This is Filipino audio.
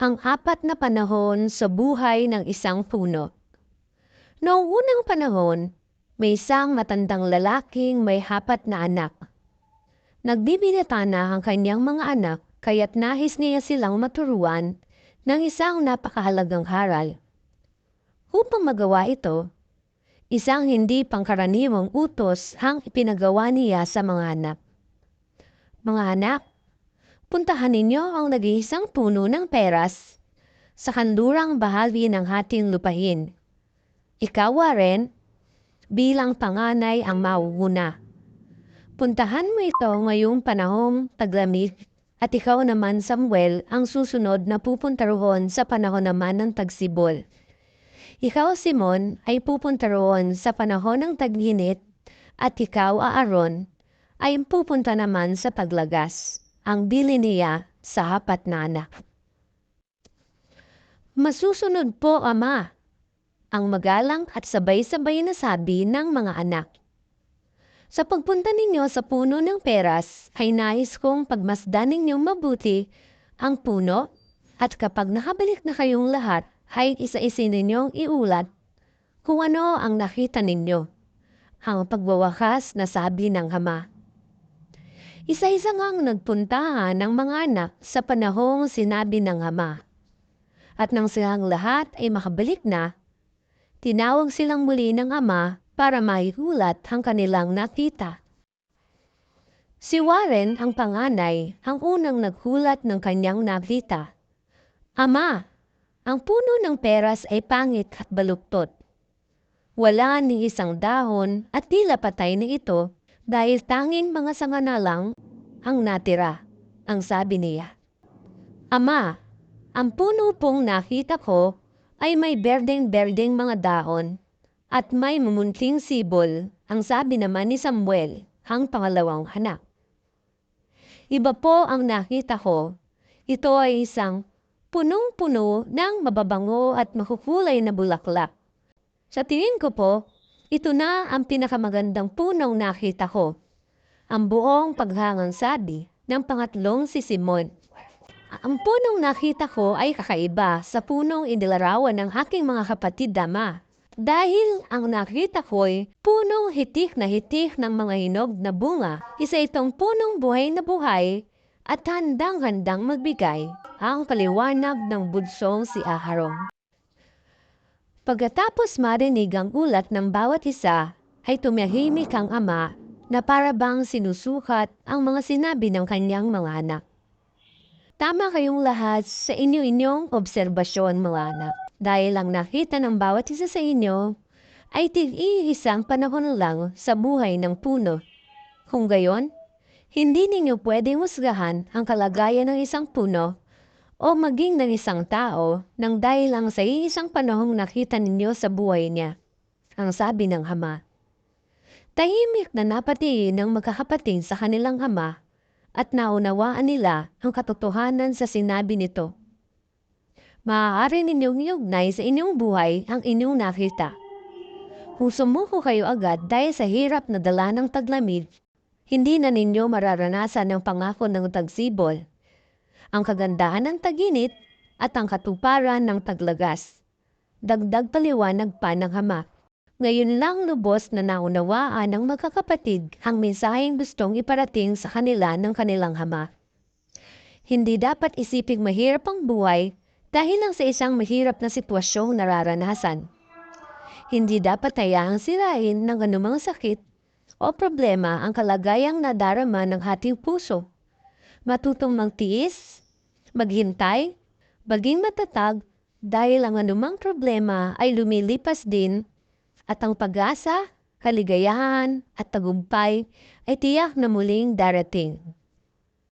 Ang apat na panahon sa buhay ng isang puno. Noong unang panahon, may isang matandang lalaking may hapat na anak. Nagbibinata na ang kanyang mga anak kaya't nahis niya silang maturuan ng isang napakahalagang haral. Upang magawa ito, isang hindi pangkaraniwang utos ang ipinagawa niya sa mga anak. Mga anak, puntahan ninyo ang nag-iisang puno ng peras sa kandurang bahagi ng ating lupahin. Ikaw, Warren, bilang panganay ang mauuna. Puntahan mo ito ngayong panahong taglamig at ikaw naman, Samuel, ang susunod na pupunta roon sa panahon naman ng tagsibol. Ikaw, Simon, ay pupunta roon sa panahon ng taghinit at ikaw, Aaron, ay pupunta naman sa paglagas. Ang bili niya sa hapat na anak. Masusunod po, Ama, ang magalang at sabay-sabay na sabi ng mga anak. Sa pagpunta ninyo sa puno ng peras, ay nais kong pagmasdan ninyong mabuti ang puno at kapag nakabalik na kayong lahat, ay isa-isa ninyong iulat kung ano ang nakita ninyo. Ang pagwawakas na sabi ng Ama. Isa-isa ngang nagpuntahan ng mga anak sa panahong sinabi ng Ama. At nang silang lahat ay makabalik na, tinawag silang muli ng Ama para maihulat ang kanilang nakita. Si Warren, ang panganay, ang unang naghulat ng kanyang nakita. Ama, ang puno ng peras ay pangit at baluktot. Wala ni isang dahon at tila patay na ito dahil tanging mga sanga na lang ang natira, ang sabi niya. Ama, ang puno pong nakita ko ay may berdeng-berdeng mga dahon at may mumunting sibol, ang sabi naman ni Samuel, ang pangalawang anak. Iba po ang nakita ko. Ito ay isang punong-puno ng mababango at makukulay na bulaklak. Sa tingin ko po, ito na ang pinakamagandang punong nakita ko. Ang buong paghangang sabi ng pangatlong si Simon. Ang punong nakita ko ay kakaiba sa punong inilarawan ng aking mga kapatid dama. Dahil ang nakita ko ay punong hitik na hitik ng mga hinog na bunga. Isa itong punong buhay na buhay at handang-handang magbigay ang paliwanag ng budsong si Aharon. Pagkatapos marinig ang ulat ng bawat isa, ay tumahimik ang ama na para bang sinusukat ang mga sinabi ng kanyang mga anak. Tama kayong lahat sa inyo-inyong obserbasyon mga anak. Dahil ang nakita ng bawat isa sa inyo ay tig-iisang panahon lang sa buhay ng puno. Kung gayon, hindi ninyo pwedeng husgahan ang kalagayan ng isang puno o maging ng isang tao nang dahil lang sa isang panahong nakita ninyo sa buhay niya. Ang sabi ng ama. Tahimik na napatiin ng magkakapatid sa kanilang ama at naunawaan nila ang katotohanan sa sinabi nito. Maaari ninyong iugnay sa inyong buhay ang inyong nakita. Kung sumuko kayo agad dahil sa hirap na dala ng taglamig, hindi na ninyo mararanasan ang pangako ng tagsibol, ang kagandahan ng taginit at ang katuparan ng taglagas. Dagdag paliwanag pa ng ama. Ngayon lang lubos na naunawaan ng magkakapatid ang mensaheng gustong iparating sa kanila ng kanilang ama. Hindi dapat isiping mahirap ang buhay dahil lang sa isang mahirap na sitwasyong nararanasan. Hindi dapat hayaang sirain ng anumang sakit o problema ang kalagayang nadarama ng ating puso. Matutong magtiis, maghintay, maging matatag dahil ang anumang problema ay lumilipas din at ang pag-asa, kaligayahan at tagumpay ay tiyak na muling darating.